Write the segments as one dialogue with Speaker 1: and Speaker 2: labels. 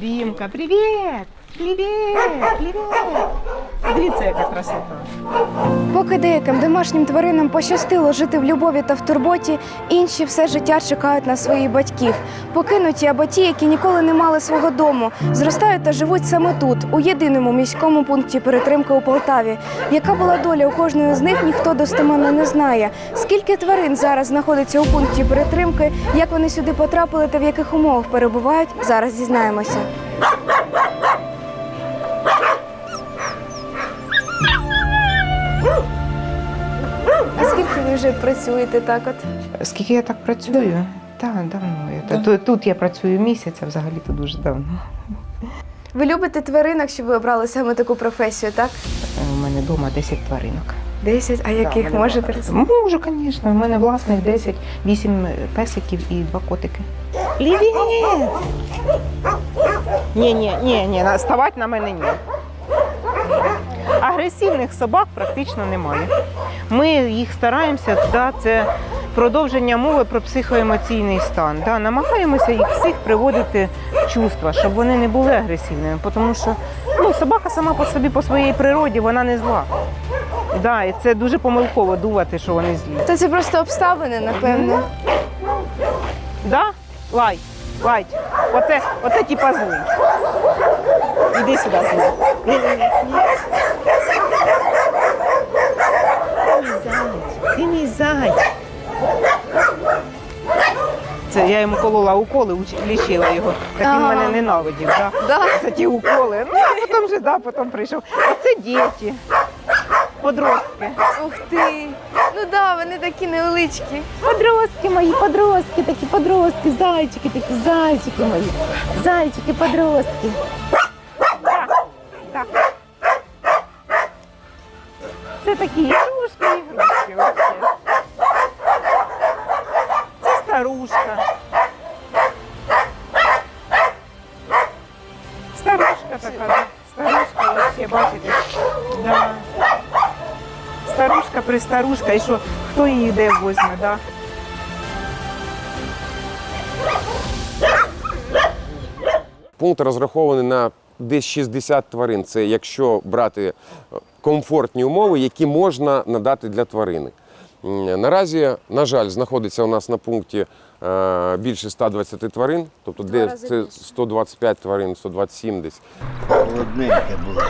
Speaker 1: Бімка, Привет! Привет! Привіт! Дивіться, яка красота.
Speaker 2: Поки деяким домашнім тваринам пощастило жити в любові та в турботі, інші все життя чекають на своїх батьків, покинуті або ті, які ніколи не мали свого дому, зростають та живуть саме тут, у єдиному міському пункті перетримки у Полтаві. Яка була доля у кожної з них, ніхто достеменно не знає. Скільки тварин зараз знаходиться у пункті перетримки, як вони сюди потрапили та в яких умовах перебувають, зараз дізнаємося. Вже працюєте так от?
Speaker 1: Скільки я так працюю? Так, давно. Я. Тут, тут я працюю місяць, а взагалі то дуже давно.
Speaker 2: Ви любите тваринок, щоб ви обрали саме таку професію, так?
Speaker 1: У мене вдома 10 тваринок.
Speaker 2: Десять, а яких
Speaker 1: мене
Speaker 2: можете?
Speaker 1: Можу, звісно. У мене власних 10, 8 песиків і 2 котики. Привіт! Ні, ні, ні, ні, ставати на мене ні. Агресивних собак практично немає. Ми їх стараємося, да, це продовження мови про психоемоційний стан. Да, намагаємося їх всіх приводити в чувства, щоб вони не були агресивними, тому що ну, собака сама по собі, по своїй природі, вона не зла. Да, і це дуже помилково думати, що вони злі.
Speaker 2: То це просто обставини, напевно.
Speaker 1: Да? Лай, лай. Оце, оце типа злий. Іди сюди, злий. Ні, ні, ні. Ти мій зайць. Це я йому колола уколи, уч- лічила його. Так він
Speaker 2: Ага.
Speaker 1: мене ненавидів. Да?
Speaker 2: Да.
Speaker 1: За ті уколи. Ну, а потім же, да, потім прийшов. А це діти, подростки.
Speaker 2: Ух ти! Ну да, вони такі невеличкі.
Speaker 1: Подростки мої, подростки, такі подростки, зайчики, такі зайчики мої. Зайчики, подростки. Так, так. Це такі Старушка пристарушка, і що хто її де возьме, да?
Speaker 3: Пункт розрахований на десь 60 тварин. Це якщо брати е, комфортні умови, які можна надати для тварини. Наразі, на жаль, знаходиться у нас на пункті е, більше 120 тварин, тобто де це 125 тварин, 127 десь.
Speaker 4: Холодненьке було.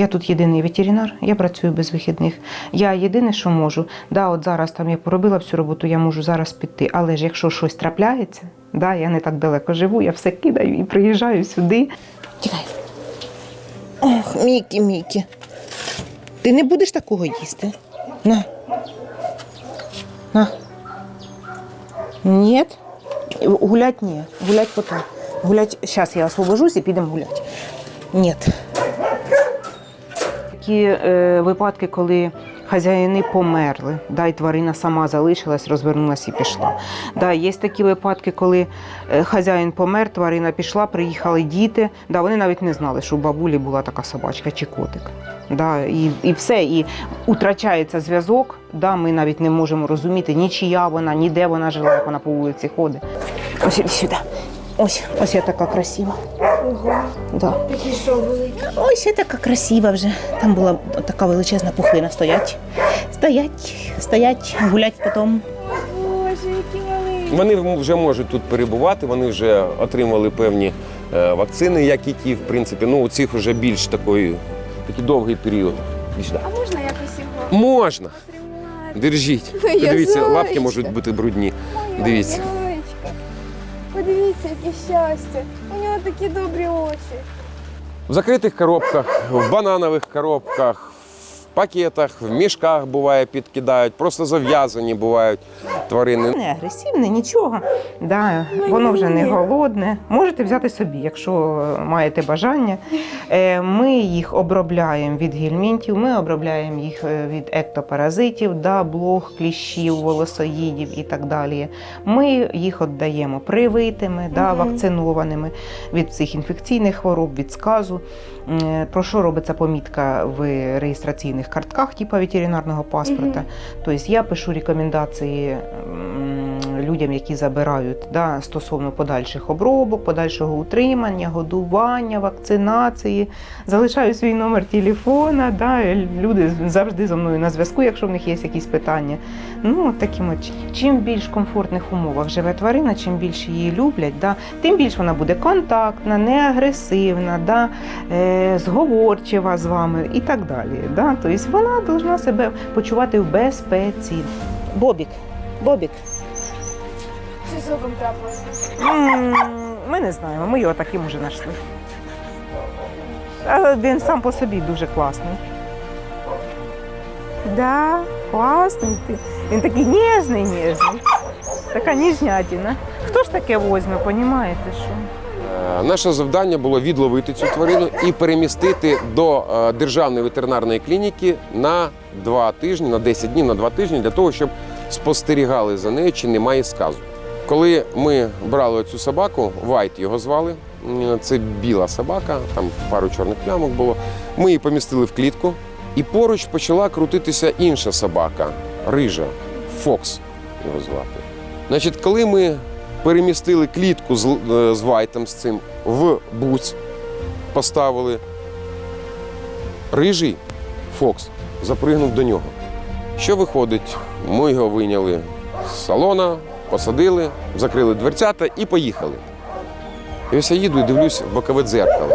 Speaker 1: Я тут єдиний ветеринар, я працюю без вихідних. Я єдине, що можу. Да, от зараз там я поробила всю роботу, я можу зараз піти. Але ж якщо щось трапляється, да, я не так далеко живу, я все кидаю і приїжджаю сюди. Тікай. Ох, Мікі, Мікі. Ти не будеш такого їсти? На. На. Ні. Гулять ні. Гулять потім. Гулять. Зараз я освобожусь і підемо гуляти. Ні. Такі е, випадки, коли хазяїни померли, да, і тварина сама залишилась, розвернулася і пішла. Да, є такі випадки, коли е, хазяїн помер, тварина пішла, приїхали діти. Да, вони навіть не знали, що у бабулі була така собачка чи котик. Да, і, і все, і втрачається зв'язок. Да, ми навіть не можемо розуміти, ні чия вона, ні де вона жила, як вона по вулиці ходить. Ось сюди. Ось, ось я така красива. Да.
Speaker 2: Такі що були?
Speaker 1: Ось я така красива вже. Там була така величезна пухлина. Стоять. Стоять, стоять, гулять потім.
Speaker 2: Боже, які маленькі.
Speaker 3: Вони вже можуть тут перебувати, вони вже отримали певні е, вакцини, як і ті, в принципі. Ну, у цих вже більш такий, такий довгий період. Іди сюди.
Speaker 2: А можна якось його
Speaker 3: Можна. Держіть.
Speaker 2: Ну, я
Speaker 3: Подивіться, лапки можуть бути брудні. Дивіться.
Speaker 2: Подивіться, яке щастя. У нього такі добрі очі.
Speaker 3: В закритих коробках, в бананових коробках, пакетах, в мішках буває підкидають, просто зав'язані бувають. тварини.
Speaker 1: Не агресивне, нічого. Да, воно вже не голодне. Можете взяти собі, якщо маєте бажання. Е, Ми їх обробляємо від гельмінтів, ми обробляємо їх е, від ектопаразитів, да, блох, кліщів, волосоїдів і так далі. Ми їх віддаємо привитими, да, вакцинованими від цих інфекційних хвороб, від сказу. Про що робиться помітка в реєстраційних картках, типа ветеринарного паспорта. то есть, я пишу рекомендації м, людям, які забирають да, стосовно подальших обробок, подальшого утримання, годування, вакцинації. Залишаю свій номер телефона. Да, люди завжди зі мною на зв'язку, якщо в них є якісь питання. Ну, таким. Чим більш комфортних умовах живе тварина, чим більше її люблять, да, тим більше вона буде контактна, не агресивна, да, е, зговорчива з вами і так далі. Да. Тобто вона повинна себе почувати в безпеці. Бобік, Бобік.
Speaker 2: Що з оком трапилося?
Speaker 1: М, Ми не знаємо, ми його таким уже знайшли. Але він сам по собі дуже класний. Да, класний ти. Він такий ніжний, ніжний. Така ніжнятина. Хто ж таке возьме, понімаєте, що?
Speaker 3: Е, Наше завдання було відловити цю тварину і перемістити до е, державної ветеринарної клініки на два тижні, на 10 днів, на два тижні, для того, щоб спостерігали за нею, чи немає сказу. Коли ми брали цю собаку, Вайт його звали. Це біла собака, там пару чорних плямок було. Ми її помістили в клітку, і поруч почала крутитися інша собака, рижа, Фокс його звати. Значить, коли ми перемістили клітку з, е, з Вайтом з цим в буць, поставили. Рижий Фокс запригнув до нього. Що виходить? Ми його вийняли з салона, посадили, закрили дверцята і поїхали. І ось я їду і дивлюсь в бокове дзеркало.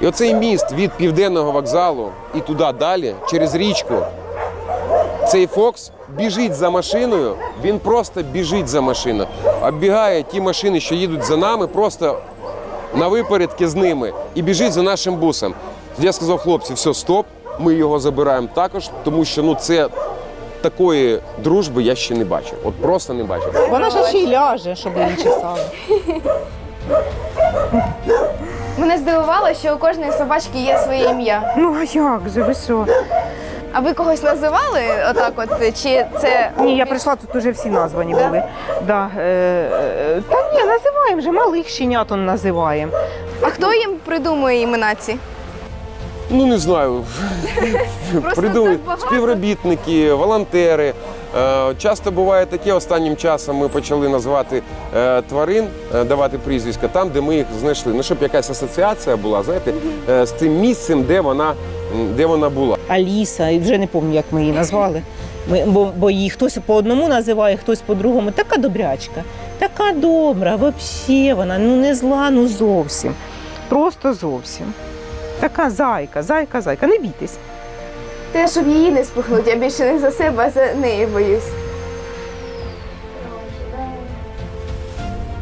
Speaker 3: І оцей міст від південного вокзалу і туди далі, через річку, цей Фокс біжить за машиною, він просто біжить за машиною. Оббігає ті машини, що їдуть за нами, просто на випередки з ними і біжить за нашим бусом. Я сказав, хлопці, все, стоп, ми його забираємо також, тому що ну це такої дружби я ще не бачив. От просто не бачив.
Speaker 1: Вона ж ще й ляже, щоб її чесали.
Speaker 2: Мене здивувало, що у кожної собачки є своє ім'я.
Speaker 1: Ну а як же, ви що?
Speaker 2: А ви когось називали отак от? Чи це.
Speaker 1: Ні, я прийшла, тут уже всі названі
Speaker 2: Да?
Speaker 1: були. Да, е, е, та ні, називаємо вже малих щенят он називаємо.
Speaker 2: А хто їм придумує імена ці?
Speaker 3: Ну не знаю. Придумали співробітники, волонтери. Е, Часто буває таке останнім часом ми почали назвати е, тварин, е, давати прізвиська там, де ми їх знайшли. Ну, щоб якась асоціація була, знаєте, з тим місцем, де вона, де вона була.
Speaker 1: Аліса, і вже не пам'ятаю, як ми її назвали. Ми, бо, бо її хтось по одному називає, хтось по-другому. Така добрячка, така добра, взагалі вона ну не зла, ну зовсім. Просто зовсім. Така зайка, зайка, зайка, не бійтесь.
Speaker 2: Те, щоб її не спихнуть, я більше не за себе, а за неї боюсь.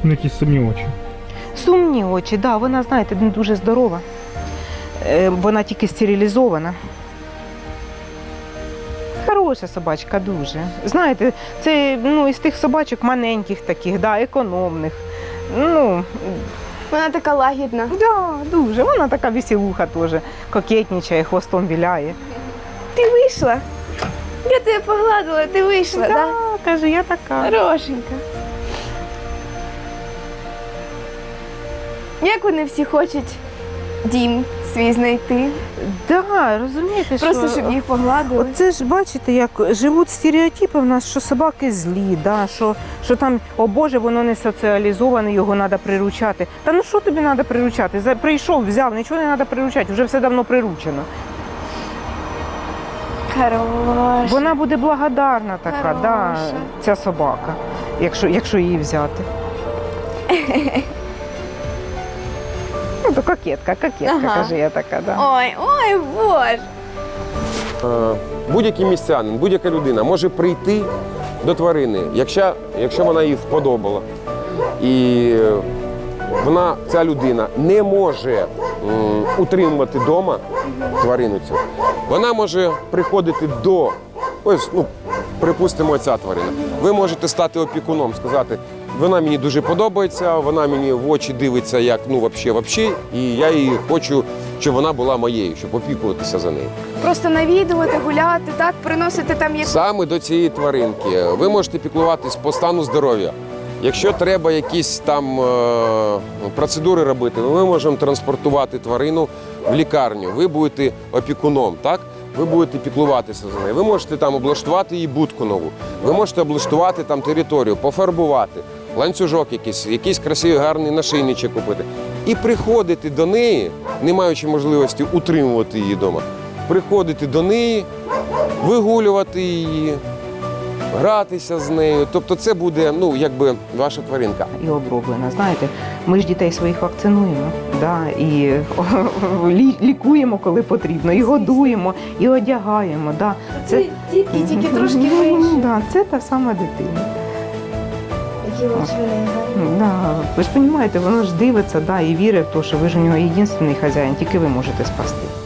Speaker 5: Ну, якісь сумні очі.
Speaker 1: Сумні очі, да, вона, знаєте, не дуже здорова. Е, Вона тільки стерилізована. Хороша собачка дуже. Знаєте, це ну, із тих собачок маленьких таких, да, економних. Ну,
Speaker 2: Вона така лагідна.
Speaker 1: да, дуже. Вона така веселуха теж, кокетничає, хвостом віляє.
Speaker 2: Ти вийшла? Я тебе погладила, ти вийшла, так?
Speaker 1: Да, каже, я така.
Speaker 2: Хорошенька. Як вони всі хочуть дім свій знайти?
Speaker 1: Да, розумієте,
Speaker 2: Просто
Speaker 1: що...
Speaker 2: щоб їх погладили.
Speaker 1: Оце ж бачите, як живуть стереотипи в нас, що собаки злі, да, що, що там, о Боже, воно не соціалізоване, його треба приручати. Та ну що тобі треба приручати? За- Прийшов, взяв, нічого не треба приручати, вже все давно приручено.
Speaker 2: Хороша.
Speaker 1: Вона буде благодарна така, да,
Speaker 2: Хороша.
Speaker 1: ця собака, якщо, якщо її взяти. Ну, то кокетка, кокетка,
Speaker 2: Ага.
Speaker 1: каже я така, да.
Speaker 2: Ой, ой, боже.
Speaker 3: Е, Будь-який містянин, будь-яка людина може прийти до тварини, якщо, якщо вона їй вподобала. І вона, ця людина, не може м, утримувати вдома тварину цю. Вона може приходити до ось, ну, припустимо, ця тварина. Ви можете стати опікуном, сказати, вона мені дуже подобається, вона мені в очі дивиться як ну вообще, вообще, і я її хочу, щоб вона була моєю, щоб опікуватися за нею.
Speaker 2: Просто навідувати, гуляти, так, приносити там як
Speaker 3: Саме до цієї тваринки ви можете піклуватись по стану здоров'я. Якщо треба якісь там е, процедури робити, ми можемо транспортувати тварину в лікарню. Ви будете опікуном, так? Ви будете піклуватися за нею. Ви можете там облаштувати її будку нову. Ви можете облаштувати там територію, пофарбувати, ланцюжок якийсь, якийсь красивий гарний нашийничок купити. І приходити до неї, не маючи можливості утримувати її вдома. Приходити до неї, вигулювати її, гратися з нею. Тобто це буде ну, якби ваша тваринка.
Speaker 1: і оброблена. Знаєте, ми ж дітей своїх вакцинуємо, да, і лікуємо, коли потрібно, і годуємо, і одягаємо. Да.
Speaker 2: Це дітки тільки трошки
Speaker 1: Ну. Да, це та сама дитина. Да. Ви ж розумієте, воно ж дивиться да, і вірить в те, що ви ж у нього єдиний хазяїн, тільки ви можете спасти.